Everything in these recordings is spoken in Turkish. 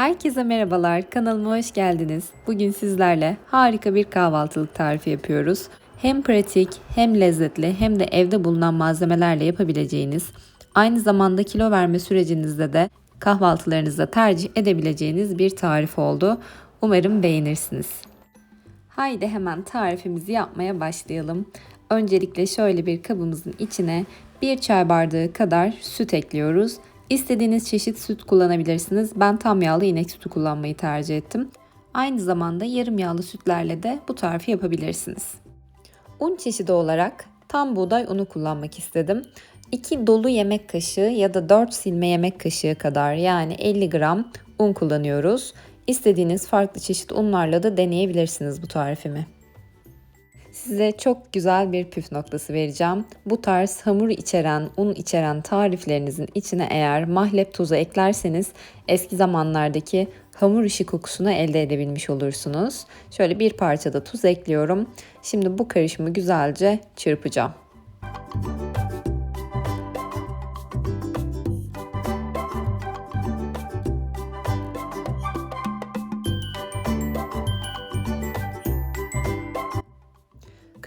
Herkese merhabalar, kanalıma hoş geldiniz. Bugün sizlerle harika bir kahvaltılık tarifi yapıyoruz. Hem pratik, hem lezzetli, hem de evde bulunan malzemelerle yapabileceğiniz, aynı zamanda kilo verme sürecinizde de kahvaltılarınızda tercih edebileceğiniz bir tarif oldu. Umarım beğenirsiniz. Haydi hemen tarifimizi yapmaya başlayalım. Öncelikle şöyle bir kabımızın içine bir çay bardağı kadar süt ekliyoruz. İstediğiniz çeşit süt kullanabilirsiniz. Ben tam yağlı inek sütü kullanmayı tercih ettim. Aynı zamanda yarım yağlı sütlerle de bu tarifi yapabilirsiniz. Un çeşidi olarak tam buğday unu kullanmak istedim. 2 dolu yemek kaşığı ya da 4 silme yemek kaşığı kadar yani 50 gram un kullanıyoruz. İstediğiniz farklı çeşit unlarla da deneyebilirsiniz bu tarifimi. Size çok güzel bir püf noktası vereceğim. Bu tarz hamur içeren, un içeren tariflerinizin içine eğer mahlep tuzu eklerseniz eski zamanlardaki hamur işi kokusunu elde edebilmiş olursunuz. Şöyle bir parça da tuz ekliyorum. Şimdi bu karışımı güzelce çırpacağım.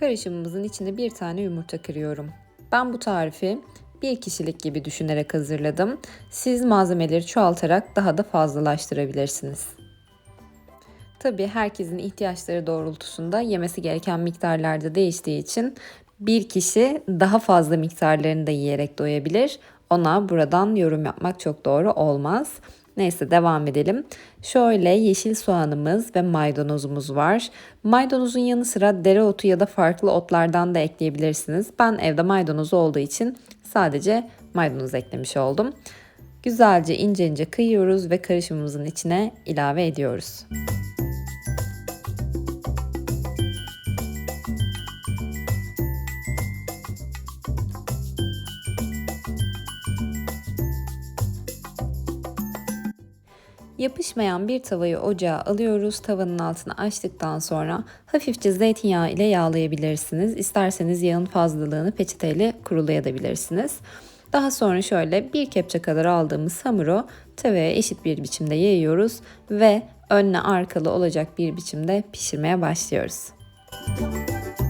Karışımımızın içine bir tane yumurta kırıyorum. Ben bu tarifi bir kişilik gibi düşünerek hazırladım. Siz malzemeleri çoğaltarak daha da fazlalaştırabilirsiniz. Tabii herkesin ihtiyaçları doğrultusunda yemesi gereken miktarlarda değiştiği için bir kişi daha fazla miktarlarını da yiyerek doyabilir. Ona buradan yorum yapmak çok doğru olmaz. Neyse devam edelim. Şöyle yeşil soğanımız ve maydanozumuz var. Maydanozun yanı sıra dereotu ya da farklı otlardan da ekleyebilirsiniz. Ben evde maydanoz olduğu için sadece maydanoz eklemiş oldum. Güzelce ince ince kıyıyoruz ve karışımımızın içine ilave ediyoruz. Yapışmayan bir tavayı ocağa alıyoruz. Tavanın altını açtıktan sonra hafifçe zeytinyağı ile yağlayabilirsiniz. İsterseniz yağın fazlalığını peçeteyle kurulayabilirsiniz. Daha sonra şöyle bir kepçe kadar aldığımız hamuru tavaya eşit bir biçimde yayıyoruz ve önüne arkalı olacak bir biçimde pişirmeye başlıyoruz. Müzik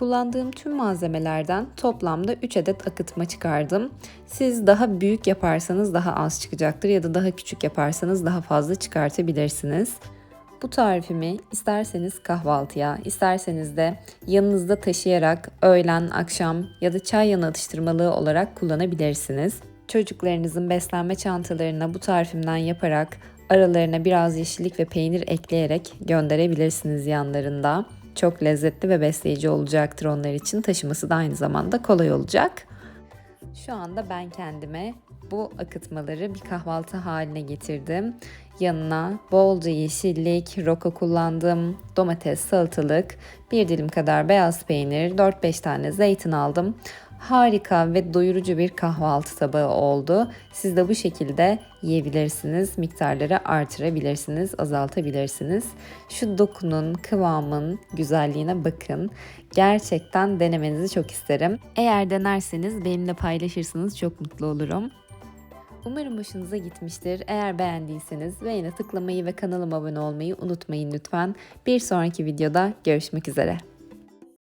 Kullandığım tüm malzemelerden toplamda 3 adet akıtma çıkardım. Siz daha büyük yaparsanız daha az çıkacaktır ya da daha küçük yaparsanız daha fazla çıkartabilirsiniz. Bu tarifimi isterseniz kahvaltıya, isterseniz de yanınızda taşıyarak öğlen, akşam ya da çay yanı atıştırmalığı olarak kullanabilirsiniz. Çocuklarınızın beslenme çantalarına bu tarifimden yaparak aralarına biraz yeşillik ve peynir ekleyerek gönderebilirsiniz yanlarında. Çok lezzetli ve besleyici olacaktır onlar için. Taşıması da aynı zamanda kolay olacak. Şu anda ben kendime bu akıtmaları bir kahvaltı haline getirdim. Yanına bolca yeşillik, roka kullandım, domates, salatalık, bir dilim kadar beyaz peynir, 4-5 tane zeytin aldım harika ve doyurucu bir kahvaltı tabağı oldu. Siz de bu şekilde yiyebilirsiniz. Miktarları artırabilirsiniz, azaltabilirsiniz. Şu dokunun, kıvamın güzelliğine bakın. Gerçekten denemenizi çok isterim. Eğer denerseniz benimle paylaşırsanız çok mutlu olurum. Umarım hoşunuza gitmiştir. Eğer beğendiyseniz beğene tıklamayı ve kanalıma abone olmayı unutmayın lütfen. Bir sonraki videoda görüşmek üzere.